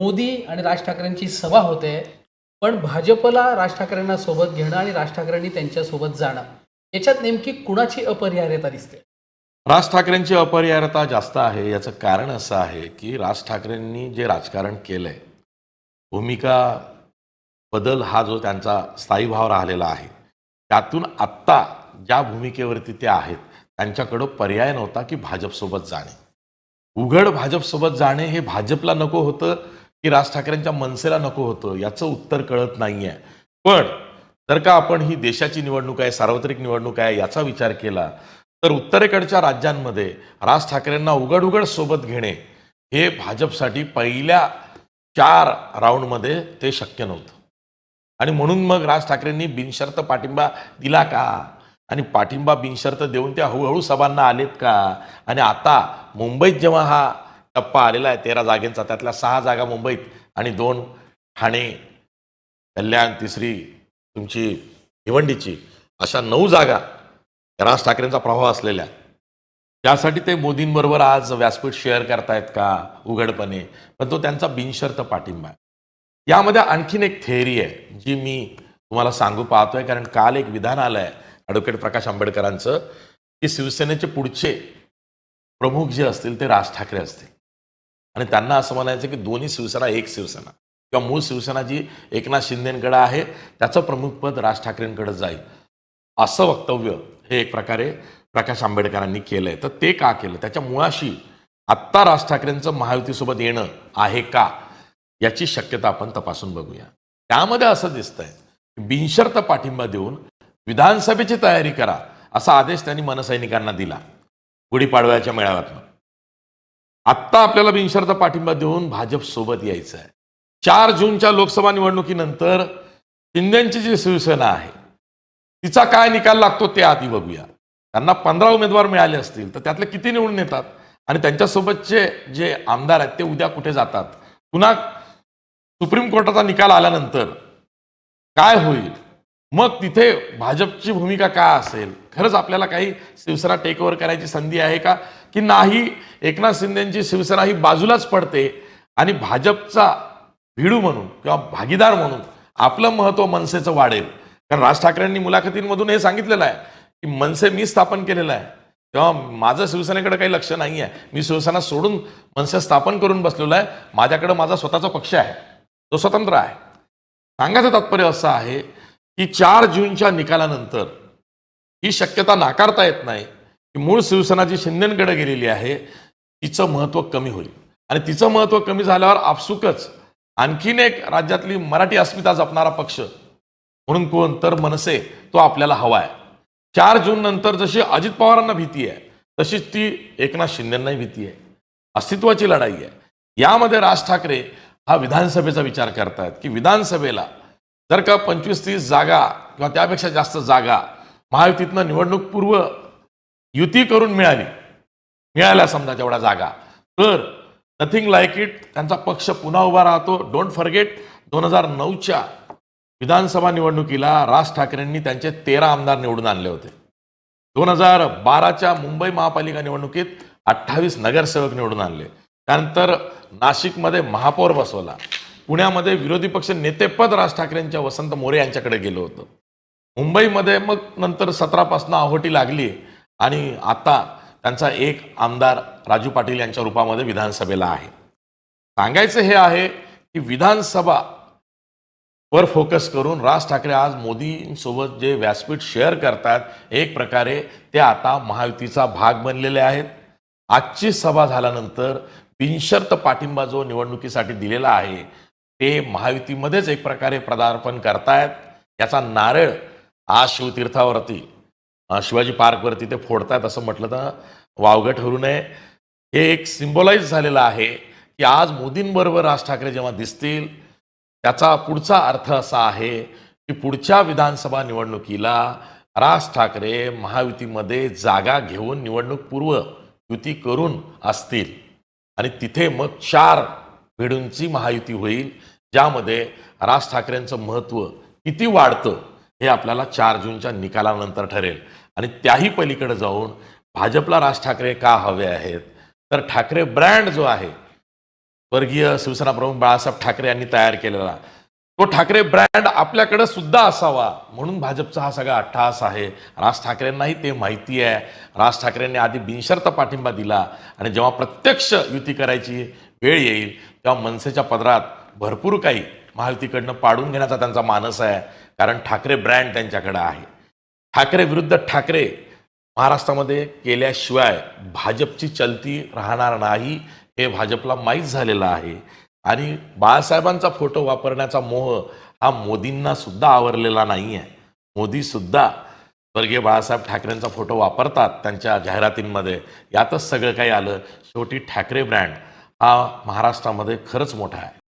मोदी आणि राज ठाकरेंची सभा होते पण भाजपला राज ठाकरेंना सोबत घेणं आणि राज ठाकरेंनी त्यांच्यासोबत जाणं याच्यात नेमकी कुणाची अपरिहार्यता दिसते? राज ठाकरेंची अपरिहार्यता जास्त आहे याचं कारण असं आहे की राज ठाकरेंनी जे राजकारण केलंय भूमिका बदल हा जो त्यांचा स्थायी भाव राहिलेला आहे त्यातून आत्ता ज्या भूमिकेवरती ते आहेत त्यांच्याकडं पर्याय नव्हता की भाजपसोबत जाणे. उघड भाजपसोबत जाणे हे भाजपला नको होतं की राज ठाकरेंच्या मनसेला नको होतं याचं उत्तर कळत नाहीये. पण जर का आपण ही देशाची निवडणूक आहे सार्वत्रिक निवडणूक आहे याचा विचार केला तर उत्तरेकडच्या राज्यांमध्ये राज ठाकरेंना उघड उघड सोबत घेणे हे भाजपसाठी पहिल्या चार राऊंडमध्ये ते शक्य नव्हतं. आणि म्हणून मग राज ठाकरेंनी बिनशर्त पाठिंबा दिला का? आणि पाठिंबा बिनशर्त देऊन त्या हळूहळू सभांना आलेत का? आणि आता मुंबईत जेव्हा हा टप्पा आलेला आहे तेरा जागेंचा. त्यातल्या सहा जागा मुंबईत आणि दोन ठाणे कल्याण तिसरी तुमची भिवंडीची. अशा नऊ जागा राज ठाकरेंचा प्रभाव असलेल्या. त्यासाठी ते मोदींबरोबर आज व्यासपीठ शेअर करतायत का? उघडपणे. पण तो त्यांचा बिनशर्त पाठिंबा आहे. यामध्ये आणखीन एक थेअरी आहे जी मी तुम्हाला सांगू पाहतोय कारण काल एक विधान आलं आहे ॲडव्होकेट प्रकाश आंबेडकरांचं की शिवसेनेचे पुढचे प्रमुख जे असतील ते राज ठाकरे असतील. आणि त्यांना असं म्हणायचं की दोन्ही शिवसेना एक शिवसेना. किंवा मूळ शिवसेना जी एकनाथ शिंदेकडे आहे त्याचं प्रमुखपद राज ठाकरेंकडे जाईल. असं वक्तव्य हे एक प्रकारे प्रकाश आंबेडकरांनी केलंय. तर ते का केलं? त्याच्या मुळाशी आत्ता राज ठाकरेंचं महायुतीसोबत येणं आहे का? याची शक्यता आपण तपासून बघूया. त्यामध्ये असं दिसतंय बिनशर्त पाठिंबा देऊन विधानसभेची तयारी करा असा आदेश त्यांनी मनसैनिकांना दिला. गुढीपाडव्याच्या मेळाव्यातनं. आत्ता आपल्याला बिनशर्त पाठिंबा देऊन भाजप सोबत यायचं आहे चार जूनच्या लोकसभा निवडणुकीनंतर शिंदेची जी शिवसेना आहे तिचा काय निकाल लागतो ते आधी बघूया. त्यांना पंधरा उमेदवार मिळाले असतील तर त्यातले किती निवडून येतात? आणि त्यांच्यासोबतचे जे आमदार आहेत ते उद्या कुठे जातात? पुन्हा सुप्रीम कोर्टाचा निकाल आल्यानंतर काय होईल? मग तिथे भाजपची भूमिका काय असेल? खरंच आपल्याला काही शिवसेना टेक ओव्हर करायची संधी आहे का? की नाही? एकनाथ शिंदेची शिवसेना ही बाजूलाच पडते आणि भाजपचा भिडू म्हणून किंवा भागीदार म्हणून आपलं महत्त्व मनसेचं वाढेल. कारण राज ठाकरेंनी मुलाखतींमधून हे सांगितलेलं आहे की मनसे मी स्थापन केलेलं आहे. तेव्हा माझं शिवसेनेकडे काही लक्ष नाही आहे मी शिवसेना सोडून मनसे स्थापन करून बसलेलो आहे. माझ्याकडे माझा स्वतःचा पक्ष आहे. तो स्वतंत्र आहे. सांगायचं तात्पर्य असं आहे की चार जूनच्या निकालानंतर ही शक्यता नाकारता येत नाही. की मूळ शिवसेना जी शिंदेकडे गेलेली आहे. तिचं महत्त्व कमी होईल. आणि तिचं महत्त्व कमी झाल्यावर आपसुकच आणखीन एक राज्यातली मराठी अस्मिता जपणारा पक्ष म्हणून कोण तर मनसे तो आपल्याला हवा आहे चार जून नंतर जशी अजित पवारांना भीती आहे तशीच ती एकनाथ शिंदेंनाही भीती आहे. अस्तित्वाची लढाई आहे. यामध्ये राज ठाकरे हा विधानसभेचा विचार करतायत की विधानसभेला जर का पंचवीस तीस जागा किंवा त्यापेक्षा जास्त जागा महायुतीतनं निवडणूक पूर्व युती करून मिळाली मिळाल्या समजा तेवढ्या जागा. तर नथिंग लाईक इट त्यांचा पक्ष पुन्हा उभा राहतो. डोंट फॉरगेट दोन हजार नऊच्या विधानसभा निवडणुकीला राज ठाकरेंनी त्यांचे तेरा आमदार निवडून आणले होते. दोन हजार बाराच्या मुंबई महापालिका निवडणुकीत अठ्ठावीस नगरसेवक निवडून आणले. त्यानंतर नाशिकमध्ये महापौर बसवला. पुण्यामध्ये विरोधी पक्ष नेतेपद राज ठाकरेंच्या वसंत मोरे यांच्याकडे गेलं होतं. मुंबईमध्ये मग नंतर सतरापासनं आहोटी लागली आणि आता त्यांचा एक आमदार राजू पाटील यांच्या रूपामध्ये विधानसभेला आहे. सांगायचं हे आहे की विधानसभा वर फोकस करून राज ठाकरे आज मोदींसोबत जे व्यासपीठ शेअर करतात एक प्रकारे ते आता महायुतीचा भाग बनलेले आहेत. आजची सभा झाल्यानंतर बिनशर्त पाठिंबा जो निवडणुकीसाठी दिलेला आहे ते महायुतीमध्येच एक प्रकारे पदार्पण करतायत. याचा नारळ आज शिवतीर्थावरती शिवाजी पार्कवरती ते फोडतायत असं म्हटलं तर वावगं ठरू नये. हे एक सिम्बॉलाइज झालेलं आहे की आज मोदींबरोबर राज ठाकरे जेव्हा दिसतील त्याचा पुढचा अर्थ असा आहे की पुढच्या विधानसभा निवडणुकीला राज ठाकरे महायुतीमध्ये जागा घेऊन निवडणूक पूर्व युती करून असतील. आणि तिथे मग चार भिडूंची महायुती होईल ज्यामध्ये राज ठाकरेंचं महत्त्व किती वाढतं हे आपल्याला चार जूनच्या निकालानंतर ठरेल. आणि त्याही पलीकडे जाऊन भाजपला राज ठाकरे का हवे आहेत? तर ठाकरे ब्रँड जो आहे स्वर्गीय शिवसेना प्रमुख बाळासाहेब ठाकरे यांनी तयार केलेला तो ठाकरे ब्रँड आपल्याकडे सुद्धा असावा म्हणून भाजपचा हा सगळा अट्टहास आहे. राज ठाकरेंनाही ते माहिती आहे. राज ठाकरेंनी आधी बिनशर्त पाठिंबा दिला आणि जेव्हा प्रत्यक्ष युती करायची वेळ येईल तेव्हा मनसेच्या पदरात भरपूर काही महायुतीकडनं पाडून घेण्याचा त्यांचा मानस आहे कारण ठाकरे ब्रँड त्यांच्याकडे आहे. ठाकरे विरुद्ध ठाकरे महाराष्ट्रामध्ये केल्याशिवाय भाजपची चलती राहणार नाही हे भाजपला माहीत झालेलं आहे. आणि बाळासाहेबांचा फोटो वापरण्याचा मोह हा मोदींना सुद्धा आवरलेला नाही आहे मोदी सुद्धा स्वर्गीय बाळासाहेब ठाकरेंचा फोटो वापरतात त्यांच्या जाहिरातींमध्ये. यातच सगळं काही आलं. शेवटी ठाकरे ब्रँड हा महाराष्ट्रामध्ये खरंच मोठा आहे.